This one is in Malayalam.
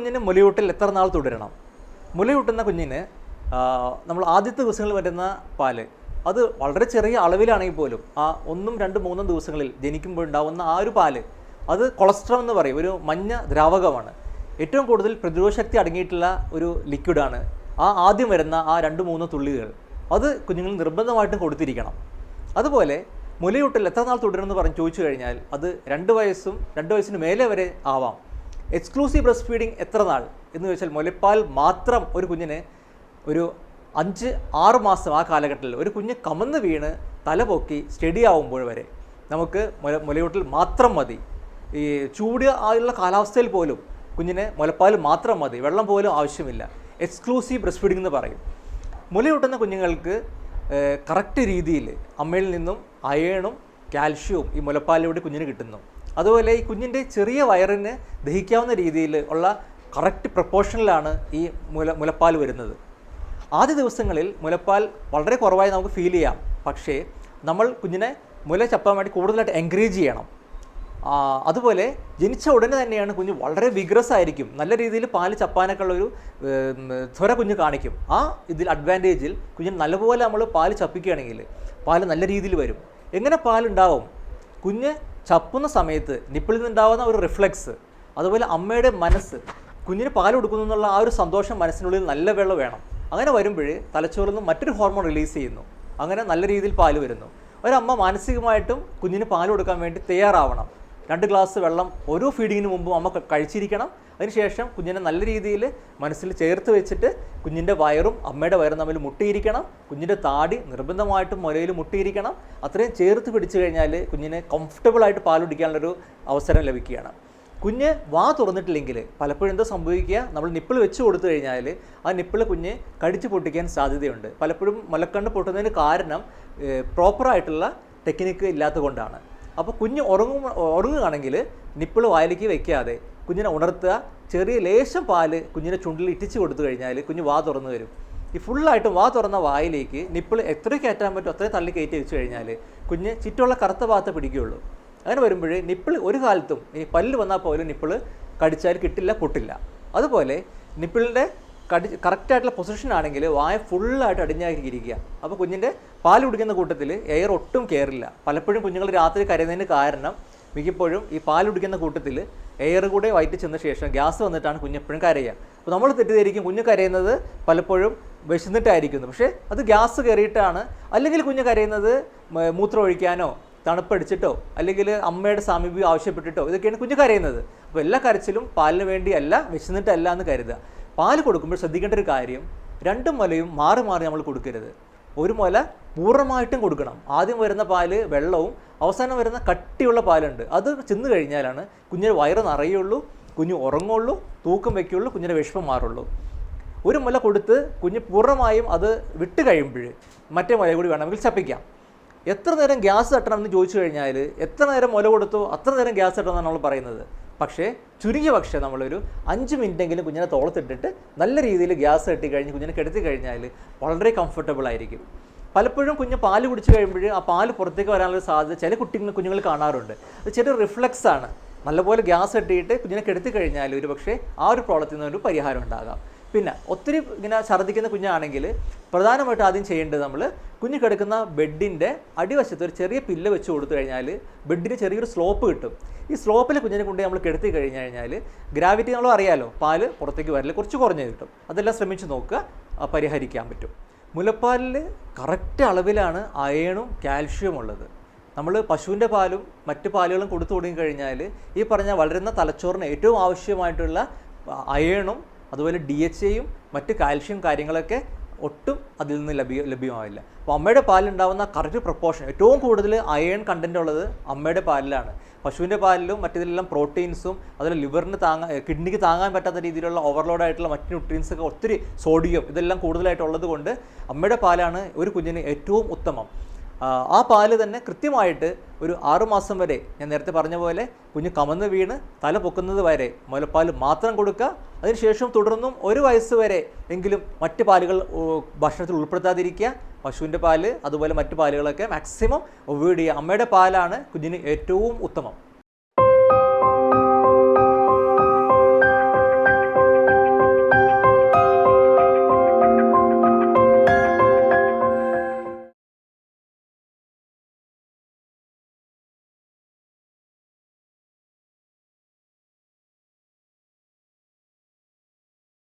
കുഞ്ഞിന് മുലയൂട്ടൽ എത്ര നാൾ തുടരണം? മുലയൂട്ടുന്ന കുഞ്ഞിന് നമ്മൾ ആദ്യത്തെ ദിവസങ്ങളിൽ വരുന്ന പാൽ അത് വളരെ ചെറിയ അളവിലാണെങ്കിൽ പോലും ആ ഒന്നും രണ്ടും മൂന്നും ദിവസങ്ങളിൽ ജനിക്കുമ്പോൾ ഉണ്ടാവുന്ന ആ ഒരു പാൽ അത് കൊളസ്ട്രോൾ എന്ന് പറയും ഒരു മഞ്ഞ ദ്രാവകമാണ്. ഏറ്റവും കൂടുതൽ പ്രതിരോധശക്തി അടങ്ങിയിട്ടുള്ള ഒരു ലിക്വിഡാണ് ആ ആദ്യം വരുന്ന ആ രണ്ട് മൂന്ന് തുള്ളികൾ. അത് കുഞ്ഞുങ്ങൾ നിർബന്ധമായിട്ടും കൊടുത്തിരിക്കണം. അതുപോലെ മുലയൂട്ടൽ എത്ര നാൾ തുടരുമെന്ന് പറഞ്ഞ് ചോദിച്ചു കഴിഞ്ഞാൽ അത് രണ്ട് വയസ്സും രണ്ട് വയസ്സിന് മേലെ വരെ ആവാം. എക്സ്ക്ലൂസീവ് ബ്രസ്റ്റ് ഫീഡിങ് എത്ര നാൾ? എന്ന് ചോദിച്ചാൽ മുലപ്പാൽ മാത്രം ഒരു കുഞ്ഞിന് ഒരു അഞ്ച് ആറ് മാസം ആ കാലഘട്ടത്തിൽ ഒരു കുഞ്ഞ് കമന്ന് വീണ് തലപൊക്കി സ്റ്റഡി ആവുമ്പോൾ വരെ നമുക്ക് മുല മുലയൂട്ടിൽ മാത്രം മതി. ഈ ചൂട് ആയുള്ള കാലാവസ്ഥയിൽ പോലും കുഞ്ഞിന് മുലപ്പാൽ മാത്രം മതി. വെള്ളം പോലും ആവശ്യമില്ല. എക്സ്ക്ലൂസീവ് ബ്രസ്റ്റ് ഫീഡിംഗ് എന്ന് പറയും. മുലയൂട്ടുന്ന കുഞ്ഞുങ്ങൾക്ക് കറക്റ്റ് രീതിയിൽ അമ്മയിൽ നിന്നും അയേണും കാൽഷ്യവും ഈ മുലപ്പാലിലൂടെ കുഞ്ഞിന് കിട്ടുന്നു. അതുപോലെ ഈ കുഞ്ഞിന്റെ ചെറിയ വയറിന് ദഹിക്കാവുന്ന രീതിയിൽ ഉള്ള കറക്റ്റ് പ്രപ്പോർഷനിലാണ് ഈ മുല മുലപ്പാൽ വരുന്നത്. ആദ്യ ദിവസങ്ങളിൽ മുലപ്പാൽ വളരെ കുറവായി നമുക്ക് ഫീൽ ചെയ്യാം. പക്ഷേ നമ്മൾ കുഞ്ഞിനെ മുല ചപ്പാൻ വേണ്ടി കൂടുതലായിട്ട് എൻകറേജ് ചെയ്യണം. അതുപോലെ ജനിച്ച ഉടനെ തന്നെയാണ് കുഞ്ഞ് വളരെ വിഗ്രസ് ആയിരിക്കും. നല്ല രീതിയിൽ പാൽ ചപ്പാനൊക്കെ ഉള്ള ഒരു ഉം, ത്വര കുഞ്ഞ് കാണിക്കും. ആ ഇതിൽ അഡ്വാന്റേജിൽ കുഞ്ഞിന് നല്ലപോലെ നമ്മൾ പാൽ ചപ്പിക്കുകയാണെങ്കിൽ പാൽ നല്ല രീതിയിൽ വരും. എങ്ങനെ പാലുണ്ടാവും? കുഞ്ഞ് ചപ്പുന്ന സമയത്ത് നിപ്പിളിൽ നിന്നുണ്ടാവുന്ന ഒരു റിഫ്ലക്സ് അതുപോലെ അമ്മയുടെ മനസ്സ് കുഞ്ഞിന് പാൽ കൊടുക്കുന്നു എന്നുള്ള ആ ഒരു സന്തോഷം മനസ്സിനുള്ളിൽ നല്ല വെള്ളം വേണം. അങ്ങനെ വരുമ്പോൾ തലച്ചോറിൽ നിന്ന് മറ്റൊരു ഹോർമോൺ റിലീസ് ചെയ്യുന്നു. അങ്ങനെ നല്ല രീതിയിൽ പാൽ വരുന്നു. ഒരമ്മ മാനസികമായിട്ടും കുഞ്ഞിന് പാൽ കൊടുക്കാൻ വേണ്ടി തയ്യാറാവണം. രണ്ട് ഗ്ലാസ് വെള്ളം ഓരോ ഫീഡിങ്ങിന് മുമ്പും അമ്മ കഴിച്ചിരിക്കണം. അതിനുശേഷം കുഞ്ഞിനെ നല്ല രീതിയിൽ മനസ്സിൽ ചേർത്ത് വെച്ചിട്ട് കുഞ്ഞിന്റെ വയറും അമ്മയുടെ വയറും തമ്മിൽ മുട്ടിയിരിക്കണം. കുഞ്ഞിന്റെ താടി നിർബന്ധമായിട്ടും മുലയിൽ മുട്ടിയിരിക്കണം. അത്രയും ചേർത്ത് പിടിച്ചു കഴിഞ്ഞാൽ കുഞ്ഞിനെ കംഫർട്ടബിളായിട്ട് കുടിക്കാനുള്ളൊരു അവസരം ലഭിക്കുകയാണ്. കുഞ്ഞ് വാ തുറന്നിട്ടില്ലെങ്കിൽ പലപ്പോഴും എന്താ സംഭവിക്കുക? നമ്മൾ നിപ്പിൾ വെച്ച് കൊടുത്തു കഴിഞ്ഞാൽ ആ നിപ്പിൾ കുഞ്ഞ് കടിച്ചു പൊട്ടിക്കാൻ സാധ്യതയുണ്ട്. പലപ്പോഴും മുലക്കണ്ണ് പൊട്ടുന്നതിന് കാരണം പ്രോപ്പറായിട്ടുള്ള ടെക്നിക്ക് ഇല്ലാത്തത് കൊണ്ടാണ് അപ്പോൾ കുഞ്ഞ് ഉറങ്ങും ഉറങ്ങുകയാണെങ്കിൽ നിപ്പിൾ വായിലേക്ക് വെക്കാതെ കുഞ്ഞിനെ ഉണർത്തുക. ചെറിയ ലേശം പാൽ കുഞ്ഞിനെ ചുണ്ടിൽ ഇട്ടിച്ച് കൊടുത്തു കഴിഞ്ഞാൽ കുഞ്ഞ് വാ തുറന്നു വരും ഈ ഫുള്ളായിട്ടും വാ തുറന്ന വായിലേക്ക് നിപ്പിൾ എത്ര കയറ്റാൻ പറ്റും അത്രയും തള്ളി കയറ്റി വെച്ച് കഴിഞ്ഞാൽ കുഞ്ഞ് ചുറ്റുള്ള കറുത്ത ഭാഗത്ത് പിടിക്കുകയുള്ളൂ. അങ്ങനെ വരുമ്പോൾ നിപ്പിൾ ഒരു കാലത്തും ഈ പല്ല് വന്നാൽ പോലും നിപ്പിൾ കടിച്ചാൽ കിട്ടില്ല പൊട്ടില്ല. അതുപോലെ നിപ്പിളിന്റെ കടി കറക്റ്റായിട്ടുള്ള പൊസിഷൻ ആണെങ്കിൽ വായ ഫുള്ളായിട്ട് അടിഞ്ഞാക്കിയിരിക്കുക. അപ്പോൾ കുഞ്ഞിന്റെ പാൽ കുടിക്കുന്ന കൂട്ടത്തിൽ എയർ ഒട്ടും കയറില്ല പലപ്പോഴും കുഞ്ഞുങ്ങൾ രാത്രി കരയുന്നതിന് കാരണം മിക്കപ്പോഴും ഈ പാൽ കുടിക്കുന്ന കൂട്ടത്തിൽ എയർ കൂടെ വയറ്റി ചെന്ന ശേഷം ഗ്യാസ് വന്നിട്ടാണ് കുഞ്ഞ് എപ്പോഴും കരയുക. അപ്പോൾ നമ്മൾ തെറ്റിദ്ധരിക്കും. കുഞ്ഞ് കരയുന്നത് പലപ്പോഴും വിശന്നിട്ടായിരിക്കുന്നു. പക്ഷേ അത് ഗ്യാസ് കയറിയിട്ടാണ് അല്ലെങ്കിൽ കുഞ്ഞ് കരയുന്നത് മൂത്രമൊഴിക്കാനോ തണുപ്പടിച്ചിട്ടോ അല്ലെങ്കിൽ അമ്മയുടെ സാമീപ്യം ആവശ്യപ്പെട്ടിട്ടോ ഇതൊക്കെയാണ് കുഞ്ഞ് കരയുന്നത്. അപ്പോൾ എല്ലാ കരച്ചിലും പാലിന് വേണ്ടിയല്ല വിശന്നിട്ടല്ല എന്ന് കരുതുക. പാൽ കൊടുക്കുമ്പോൾ ശ്രദ്ധിക്കേണ്ട ഒരു കാര്യം രണ്ട് മുലയും മാറി മാറി നമ്മൾ കൊടുക്കരുത്. ഒരു മുല പൂർണമായിട്ടും കൊടുക്കണം. ആദ്യം വരുന്ന പാൽ വെള്ളവും അവസാനം വരുന്ന കട്ടിയുള്ള പാലുണ്ട്. അത് ചെന്ന് കഴിഞ്ഞാലാണ് കുഞ്ഞിന് വയറ് നിറയുള്ളൂ കുഞ്ഞ് ഉറങ്ങുള്ളൂ തൂക്കം വയ്ക്കുള്ളൂ കുഞ്ഞിന്റെ വിഷമം മാറുള്ളൂ. ഒരു മുല കൊടുത്ത് കുഞ്ഞ് പൂർണമായും അത് വിട്ട് കഴിയുമ്പോൾ മറ്റേ മുല കൂടി വേണമെങ്കിൽ ചപ്പിക്കാം. എത്ര നേരം ഗ്യാസ് തട്ടണം എന്ന് ചോദിച്ചു കഴിഞ്ഞാൽ എത്ര നേരം മുല കൊടുത്തോ അത്ര നേരം ഗ്യാസ് തട്ടണം എന്നാണ് നമ്മൾ പറയുന്നത്. പക്ഷേ ചുരുങ്ങിയ പക്ഷേ നമ്മളൊരു അഞ്ച് മിനിറ്റെങ്കിലും കുഞ്ഞിനെ തോളത്തിട്ടിട്ട് നല്ല രീതിയിൽ ഗ്യാസ് തട്ടി കഴിഞ്ഞ് കുഞ്ഞിനെ കിടത്തി കഴിഞ്ഞാൽ വളരെ കംഫർട്ടബിൾ ആയിരിക്കും. പലപ്പോഴും കുഞ്ഞ് പാൽ കുടിച്ചു കഴിയുമ്പോൾ ആ പാൽ പുറത്തേക്ക് വരാനുള്ള സാധ്യത ചില കുട്ടികൾ കുഞ്ഞുങ്ങൾ കാണാറുണ്ട്. അത് ചെറിയ റിഫ്ലക്സ് ആണ്. നല്ലപോലെ ഗ്യാസ് കെട്ടിയിട്ട് കുഞ്ഞിനെ കെടുത്തി കഴിഞ്ഞാൽ ഒരു പക്ഷേ ആ ഒരു പ്രോബ്ലത്തിൽ നിന്ന് ഒരു പരിഹാരം ഉണ്ടാകാം. പിന്നെ ഒത്തിരി ഇങ്ങനെ ഛർദ്ദിക്കുന്ന കുഞ്ഞാണെങ്കിൽ പ്രധാനമായിട്ട് ആദ്യം ചെയ്യേണ്ടത് നമ്മൾ കുഞ്ഞ് കിടക്കുന്ന ബെഡിന്റെ അടിവശത്ത് ഒരു ചെറിയ പില്ല് വെച്ച് കൊടുത്തു കഴിഞ്ഞാൽ ബെഡിന് ചെറിയൊരു സ്ലോപ്പ് കിട്ടും. ഈ സ്ലോപ്പിൽ കുഞ്ഞിനെ കൊണ്ട് നമ്മൾ കിടത്തി കഴിഞ്ഞ് കഴിഞ്ഞാൽ ഗ്രാവിറ്റി നമ്മൾ അറിയാമല്ലോ പാൽ പുറത്തേക്ക് വരൽ കുറച്ച് കുറഞ്ഞ് കിട്ടും. അതെല്ലാം ശ്രമിച്ച് നോക്കുക പരിഹരിക്കാൻ പറ്റും. മുലപ്പാലിൽ കറക്റ്റ് അളവിലാണ് അയണും കാൽഷ്യവും ഉള്ളത്. നമ്മൾ പശുവിന്റെ പാലും മറ്റ് പാലുകളും കൊടുത്തു തുടങ്ങി കഴിഞ്ഞാൽ ഈ പറഞ്ഞ വളരുന്ന തലച്ചോറിന് ഏറ്റവും ആവശ്യമായിട്ടുള്ള അയണും അതുപോലെ ഡി എച്ച് എയും മറ്റ് കാൽഷ്യം കാര്യങ്ങളൊക്കെ ഒട്ടും അതിൽ നിന്ന് ലഭ്യ ലഭ്യമാവില്ല. അപ്പോൾ അമ്മയുടെ പാലുണ്ടാവുന്ന കറക്റ്റ് പ്രൊപ്പോർഷൻ ഏറ്റവും കൂടുതൽ അയൺ കണ്ടന്റ് ഉള്ളത് അമ്മയുടെ പാലിലാണ്. പശുവിന്റെ പാലിലും മറ്റേതിലെല്ലാം പ്രോട്ടീൻസും അതുപോലെ ലിവറിന് താങ്ങാൻ കിഡ്നിക്ക് താങ്ങാൻ പറ്റാത്ത രീതിയിലുള്ള ഓവർലോഡ് ആയിട്ടുള്ള മറ്റ് ന്യൂട്രിയൻസ് ഒക്കെ ഒത്തിരി സോഡിയം ഇതെല്ലാം കൂടുതലായിട്ടുള്ളത് കൊണ്ട് അമ്മയുടെ പാലാണ് ഒരു കുഞ്ഞിന് ഏറ്റവും ഉത്തമം. ആ, പാൽ തന്നെ കൃത്യമായിട്ട് ഒരു ആറുമാസം വരെ ഞാൻ നേരത്തെ പറഞ്ഞ പോലെ കുഞ്ഞ് കമന്ന് വീണ് തല പൊക്കുന്നത് വരെ മുലപ്പാൽ മാത്രം കൊടുക്കുക. അതിനുശേഷം തുടർന്നും ഒരു വയസ്സ് വരെ എങ്കിലും മറ്റ് പാലുകൾ ഭക്ഷണത്തിൽ ഉൾപ്പെടുത്താതിരിക്കുക. പശുവിന്റെ പാൽ അതുപോലെ മറ്റ് പാലുകളൊക്കെ മാക്സിമം അവോയ്ഡ് ചെയ്യുക. അമ്മയുടെ പാലാണ് കുഞ്ഞിന് ഏറ്റവും ഉത്തമം.